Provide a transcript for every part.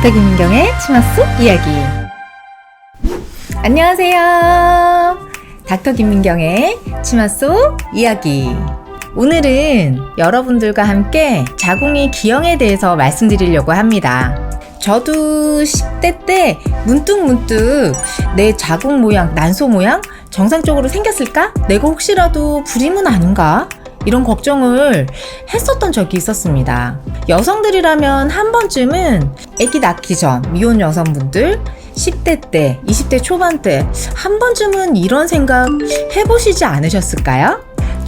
닥터 김민경의 치마 속 이야기. 안녕하세요. 닥터 김민경의 치마 속 이야기. 오늘은 여러분들과 함께 자궁이 기형에 대해서 말씀드리려고 합니다. 저도 10대 때 문득문득 내 자궁 모양, 난소 모양 정상적으로 생겼을까? 내가 혹시라도 불임은 아닌가? 이런 걱정을 했었던 적이 있었습니다. 여성들이라면 한 번쯤은 아기 낳기 전 미혼 여성분들 10대 때, 20대 초반 때 한 번쯤은 이런 생각 해보시지 않으셨을까요?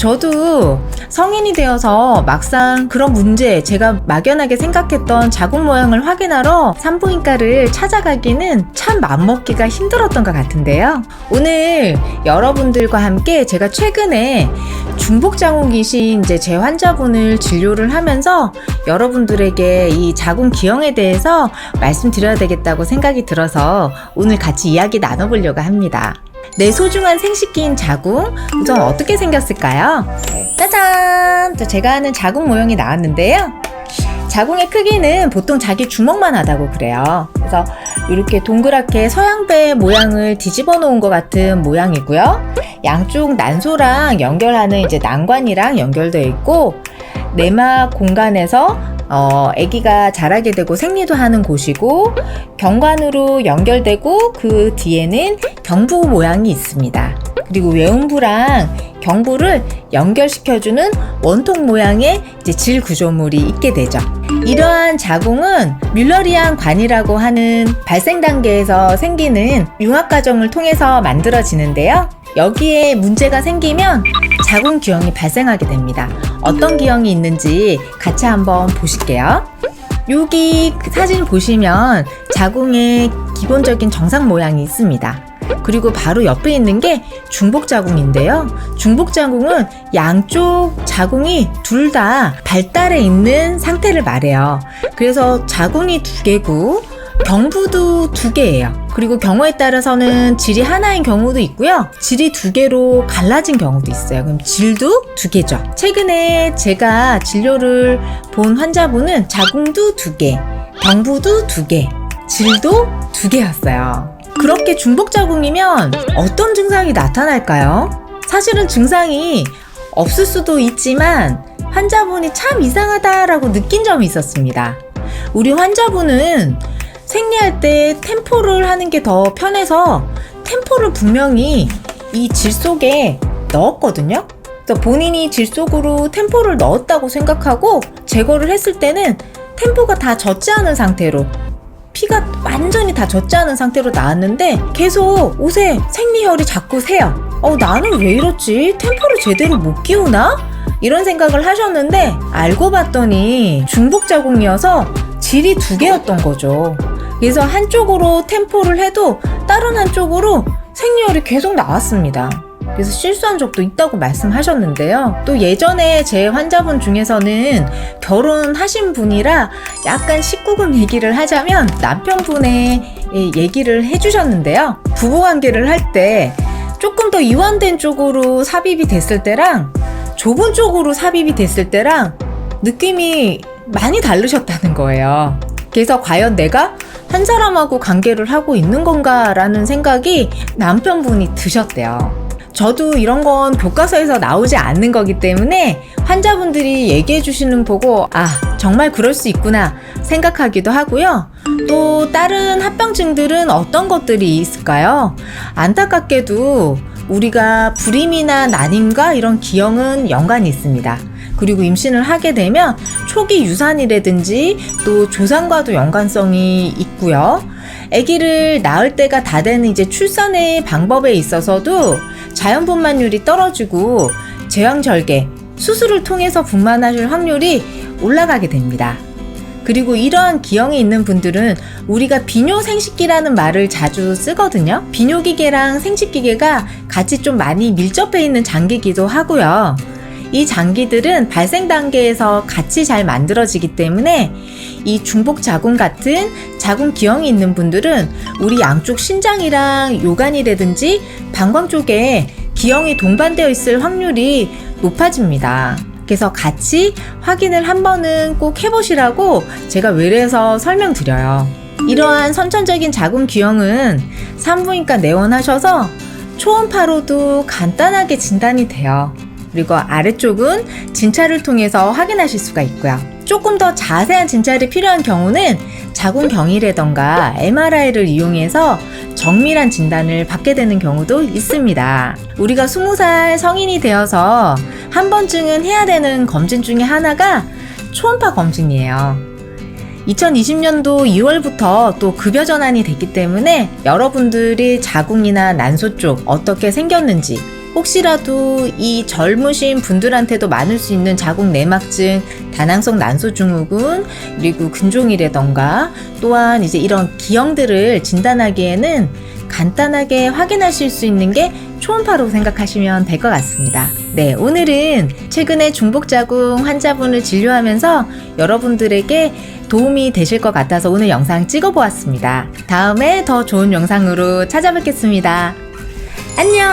저도 성인이 되어서 막상 그런 문제, 제가 막연하게 생각했던 자궁 모양을 확인하러 산부인과를 찾아가기는 참 맘먹기가 힘들었던 것 같은데요. 오늘 여러분들과 함께 제가 최근에 중복자궁이신 이제 제 환자분을 진료를 하면서 여러분들에게 이 자궁 기형에 대해서 말씀드려야 되겠다고 생각이 들어서 오늘 같이 이야기 나눠보려고 합니다. 내 소중한 생식기인 자궁 우선 어떻게 생겼을까요? 짜잔! 또 제가 하는 자궁 모형이 나왔는데요. 자궁의 크기는 보통 자기 주먹만 하다고 그래요. 그래서 이렇게 동그랗게 서양배 모양을 뒤집어 놓은 것 같은 모양이고요. 양쪽 난소랑 연결하는 이제 난관이랑 연결되어 있고 내막 공간에서 어, 아기가 자라게 되고 생리도 하는 곳이고 경관으로 연결되고 그 뒤에는 경부 모양이 있습니다. 그리고 외음부랑 경부를 연결시켜주는 원통 모양의 질 구조물이 있게 되죠. 이러한 자궁은 뮬러리안 관이라고 하는 발생 단계에서 생기는 융합 과정을 통해서 만들어지는데요. 여기에 문제가 생기면 자궁 기형이 발생하게 됩니다. 어떤 기형이 있는지 같이 한번 보실게요. 여기 그 사진 보시면 자궁의 기본적인 정상 모양이 있습니다. 그리고 바로 옆에 있는 게 중복 자궁인데요. 중복 자궁은 양쪽 자궁이 둘 다 발달해 있는 상태를 말해요. 그래서 자궁이 두 개고 경부도 두 개예요. 그리고 경우에 따라서는 질이 하나인 경우도 있고요. 질이 두 개로 갈라진 경우도 있어요. 그럼 질도 두 개죠. 최근에 제가 진료를 본 환자분은 자궁도 두 개, 경부도 두 개, 질도 두 개였어요. 그렇게 중복 자궁이면 어떤 증상이 나타날까요? 사실은 증상이 없을 수도 있지만 환자분이 참 이상하다라고 느낀 점이 있었습니다. 우리 환자분은 생리할 때 템포를 하는 게 더 편해서 템포를 분명히 이 질 속에 넣었거든요. 그래서 본인이 질 속으로 템포를 넣었다고 생각하고 제거를 했을 때는 템포가 다 젖지 않은 상태로 피가 완전히 다 젖지 않은 상태로 나왔는데 계속 옷에 생리혈이 자꾸 새요. 어, 나는 왜 이렇지? 템포를 제대로 못 끼우나? 이런 생각을 하셨는데 알고 봤더니 중복 자궁이어서 질이 두 개였던 거죠. 그래서 한쪽으로 템포를 해도 다른 한쪽으로 생리혈이 계속 나왔습니다. 그래서 실수한 적도 있다고 말씀하셨는데요. 또 예전에 제 환자분 중에서는 결혼하신 분이라 약간 19금 얘기를 하자면 남편분의 얘기를 해주셨는데요. 부부관계를 할 때 조금 더 이완된 쪽으로 삽입이 됐을 때랑 좁은 쪽으로 삽입이 됐을 때랑 느낌이 많이 다르셨다는 거예요. 그래서 과연 내가 한 사람하고 관계를 하고 있는 건가라는 생각이 남편분이 드셨대요. 저도 이런 건 교과서에서 나오지 않는 거기 때문에 환자분들이 얘기해 주시는 보고 아 정말 그럴 수 있구나 생각하기도 하고요. 또 다른 합병증들은 어떤 것들이 있을까요? 안타깝게도 우리가 불임이나 난임과 이런 기형은 연관이 있습니다. 그리고 임신을 하게 되면 초기 유산이라든지 또 조상과도 연관성이 있고요. 아기를 낳을 때가 다 되는 이제 출산의 방법에 있어서도 자연 분만율이 떨어지고 제왕절개, 수술을 통해서 분만하실 확률이 올라가게 됩니다. 그리고 이러한 기형이 있는 분들은 우리가 비뇨 생식기라는 말을 자주 쓰거든요. 비뇨기계랑 생식기계가 같이 좀 많이 밀접해 있는 장기기도 하고요. 이 장기들은 발생 단계에서 같이 잘 만들어지기 때문에 이 중복 자궁 같은 자궁 기형이 있는 분들은 우리 양쪽 신장이랑 요관이라든지 방광 쪽에 기형이 동반되어 있을 확률이 높아집니다. 그래서 같이 확인을 한 번은 꼭 해보시라고 제가 외래에서 설명드려요. 이러한 선천적인 자궁 기형은 산부인과 내원하셔서 초음파로도 간단하게 진단이 돼요. 그리고 아래쪽은 진찰을 통해서 확인하실 수가 있고요. 조금 더 자세한 진찰이 필요한 경우는 자궁 경이라던가 MRI를 이용해서 정밀한 진단을 받게 되는 경우도 있습니다. 우리가 20살 성인이 되어서 한 번쯤은 해야 되는 검진 중에 하나가 초음파 검진이에요. 2020년도 2월부터 또 급여 전환이 됐기 때문에 여러분들이 자궁이나 난소 쪽 어떻게 생겼는지 혹시라도 이 젊으신 분들한테도 많을 수 있는 자궁 내막증, 다낭성 난소 증후군, 그리고 근종이라던가 또한 이제 이런 기형들을 진단하기에는 간단하게 확인하실 수 있는 게 초음파로 생각하시면 될 것 같습니다. 네, 오늘은 최근에 중복자궁 환자분을 진료하면서 여러분들에게 도움이 되실 것 같아서 오늘 영상 찍어보았습니다. 다음에 더 좋은 영상으로 찾아뵙겠습니다. 안녕!